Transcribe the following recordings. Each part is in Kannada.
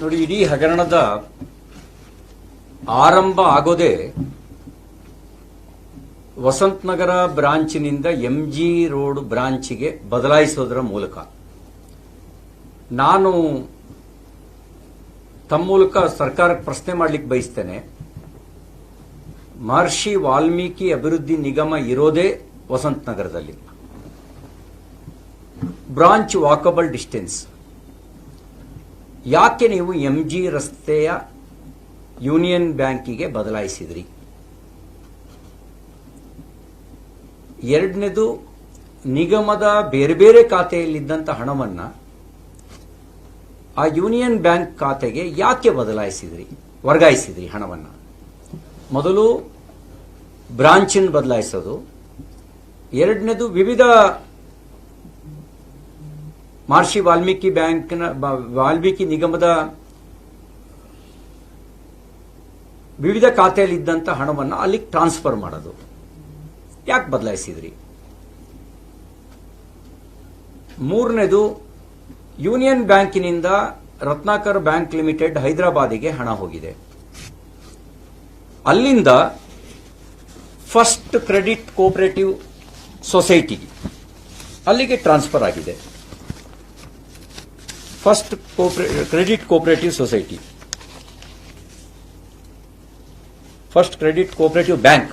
ನೋಡಿ, ಇಡೀ ಹಗರಣದ ಆರಂಭ ಆಗೋದೇ ವಸಂತ ನಗರ ಬ್ರಾಂಚಿನಿಂದ ಎಂಜಿ ರೋಡ್ ಬ್ರಾಂಚಿಗೆ ಬದಲಾಯಿಸೋದರ ಮೂಲಕ. ನಾನು ತಮ್ಮ ಮೂಲಕ ಸರ್ಕಾರಕ್ಕೆ ಪ್ರಶ್ನೆ ಮಾಡಲಿಕ್ಕೆ ಬಯಸ್ತೇನೆ. ಮಹರ್ಷಿ ವಾಲ್ಮೀಕಿ ಅಭಿವೃದ್ಧಿ ನಿಗಮ ಇರೋದೇ ವಸಂತ ನಗರದಲ್ಲಿ ಬ್ರಾಂಚ್ ವಾಕಬಲ್ ಡಿಸ್ಟೆನ್ಸ್. ಯಾಕೆ ನೀವು ಎಂಜಿ ರಸ್ತೆಯ ಯೂನಿಯನ್ ಬ್ಯಾಂಕಿಗೆ ಬದಲಾಯಿಸಿದ್ರಿ? ಎರಡನೇದು, ನಿಗಮದ ಬೇರೆ ಬೇರೆ ಖಾತೆಯಲ್ಲಿದ್ದಂಥ ಹಣವನ್ನು ಆ ಯೂನಿಯನ್ ಬ್ಯಾಂಕ್ ಖಾತೆಗೆ ಯಾಕೆ ಬದಲಾಯಿಸಿದ್ರಿ? ವರ್ಗಾಯಿಸಿದ್ರಿ ಹಣವನ್ನು? ಮೊದಲು ಬ್ರಾಂಚನ್ನು ಬದಲಾಯಿಸೋದು. ಎರಡನೇದು, ವಿವಿಧ ಮಹರ್ಷಿ ವಾಲ್ಮೀಕಿ ಬ್ಯಾಂಕ್ನ ವಾಲ್ಮೀಕಿ ನಿಗಮದ ವಿವಿಧ ಖಾತೆಯಲ್ಲಿದ್ದಂಥ ಹಣವನ್ನು ಅಲ್ಲಿಗೆ ಟ್ರಾನ್ಸ್ಫರ್ ಮಾಡೋದು. ಯಾಕೆ ಬದಲಾಯಿಸಿದ್ರಿ? ಮೂರನೇದು, ಯೂನಿಯನ್ ಬ್ಯಾಂಕಿನಿಂದ ರತ್ನಾಕರ್ ಬ್ಯಾಂಕ್ ಲಿಮಿಟೆಡ್ ಹೈದರಾಬಾದಿಗೆ ಹಣ ಹೋಗಿದೆ. ಅಲ್ಲಿಂದ ಫಸ್ಟ್ ಕ್ರೆಡಿಟ್ ಕೋಪರೇಟಿವ್ ಸೊಸೈಟಿ ಅಲ್ಲಿಗೆ ಟ್ರಾನ್ಸ್ಫರ್ ಆಗಿದೆ. First credit cooperative society first credit cooperative bank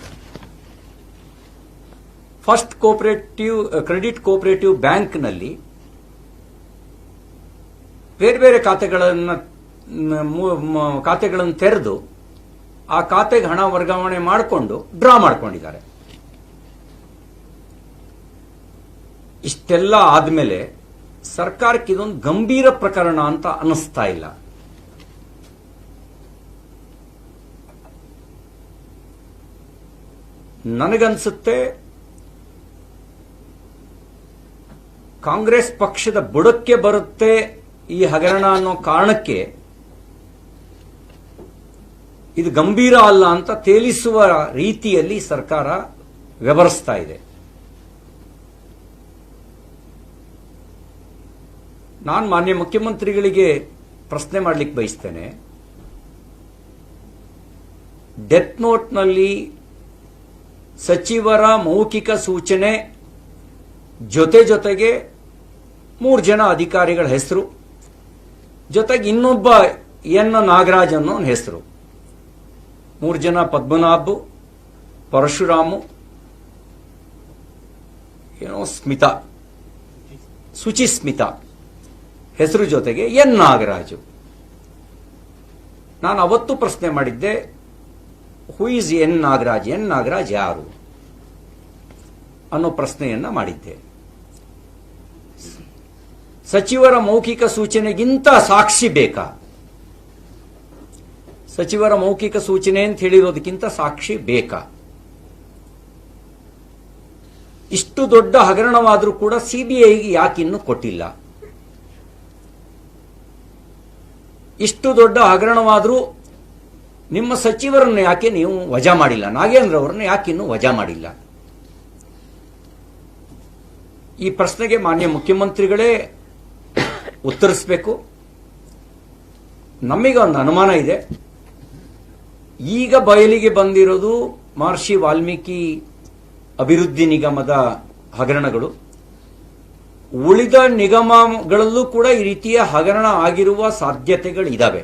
first cooperative credit cooperative ಬ್ಯಾಂಕ್ನಲ್ಲಿ ಬೇರೆ ಬೇರೆ ಖಾತೆಗಳನ್ನು ಖಾತೆಗಳನ್ನು ತೆರೆದು ಆ ಖಾತೆಗೆ ಹಣ ವರ್ಗಾವಣೆ ಮಾಡಿಕೊಂಡು ಡ್ರಾ ಮಾಡ್ಕೊಂಡಿದ್ದಾರೆ. ಇಷ್ಟೆಲ್ಲ ಆದ್ಮೇಲೆ ಸರ್ಕಾರಕ್ಕೆ ಇದೊಂದು ಗಂಭೀರ ಪ್ರಕರಣ ಅಂತ ಅನಿಸ್ತಾ ಇಲ್ಲ. ನನಗನ್ಸುತ್ತೆ ಕಾಂಗ್ರೆಸ್ ಪಕ್ಷದ ಬುಡಕ್ಕೆ ಬರುತ್ತೆ ಈ ಹಗರಣ ಅನ್ನೋ ಕಾರಣಕ್ಕೆ ಇದು ಗಂಭೀರ ಅಲ್ಲ ಅಂತ ತೇಲಿಸುವ ರೀತಿಯಲ್ಲಿ ಸರ್ಕಾರ ವ್ಯವಹರಿಸ್ತಾ ಇದೆ. ನಾನು ಮಾನ್ಯ ಮುಖ್ಯಮಂತ್ರಿಗಳಿಗೆ ಪ್ರಶ್ನೆ ಮಾಡಲಿಕ್ಕೆ ಬಯಸ್ತೇನೆ. ಡೆತ್ ನೋಟ್ನಲ್ಲಿ ಸಚಿವರ ಮೌಖಿಕ ಸೂಚನೆ ಜೊತೆ ಜೊತೆಗೆ ಮೂರು ಜನ ಅಧಿಕಾರಿಗಳ ಹೆಸರು, ಜೊತೆಗೆ ಇನ್ನೊಬ್ಬ ಎನ್ ನಾಗರಾಜ್ ಅನ್ನೋ ಹೆಸರು. ಮೂರು ಜನ ಪದ್ಮನಾಭ, ಪರಶುರಾಮು, ಏನೋ ಸ್ಮಿತಾ ಸುಚಿ ಸ್ಮಿತಾ ಹೆಸರು ಜೊತೆಗೆ ಎನ್ ನಾಗರಾಜು. ನಾನು ಅವತ್ತು ಪ್ರಶ್ನೆ ಮಾಡಿದ್ದೆ who N Nagaraj? N Nagaraj ಯಾರು? ಅನ್ನೋ ಪ್ರಶ್ನೆಯನ್ನ ಮಾಡಿದ್ದೆ. ಸಚಿವರ ಮೌಖಿಕ ಸೂಚನೆಗಿಂತ ಸಾಕ್ಷಿ ಬೇಕಾ? ಸಚಿವರ ಮೌಖಿಕ ಸೂಚನೆ ಅಂತ ಹೇಳಿರೋದಕ್ಕಿಂತ ಸಾಕ್ಷಿ ಬೇಕಾ? ಇಷ್ಟು ದೊಡ್ಡ ಹಗರಣವಾದರೂ ಕೂಡ ಸಿಬಿಐಗೆ ಯಾಕಿನ್ನು ಕೊಟ್ಟಿಲ್ಲ. ಇಷ್ಟು ದೊಡ್ಡ ಹಗರಣವಾದರೂ ನಿಮ್ಮ ಸಚಿವರನ್ನು ಯಾಕೆ ನೀವು ವಜಾ ಮಾಡಿಲ್ಲ? ನಾಗೇಂದ್ರ ಅವರನ್ನು ಯಾಕೆ ಇನ್ನೂ ವಜಾ ಮಾಡಿಲ್ಲ? ಈ ಪ್ರಶ್ನೆಗೆ ಮಾನ್ಯ ಮುಖ್ಯಮಂತ್ರಿಗಳೇ ಉತ್ತರಿಸಬೇಕು. ನಮಗೆ ಒಂದು ಅನುಮಾನ ಇದೆ. ಈಗ ಬಯಲಿಗೆ ಬಂದಿರೋದು ಮಹರ್ಷಿ ವಾಲ್ಮೀಕಿ ಅಭಿವೃದ್ಧಿ ನಿಗಮದ ಹಗರಣಗಳು. ಉಳಿದ ನಿಗಮಗಳಲ್ಲೂ ಕೂಡ ಈ ರೀತಿಯ ಹಗರಣ ಆಗಿರುವ ಸಾಧ್ಯತೆಗಳಿದಾವೆ.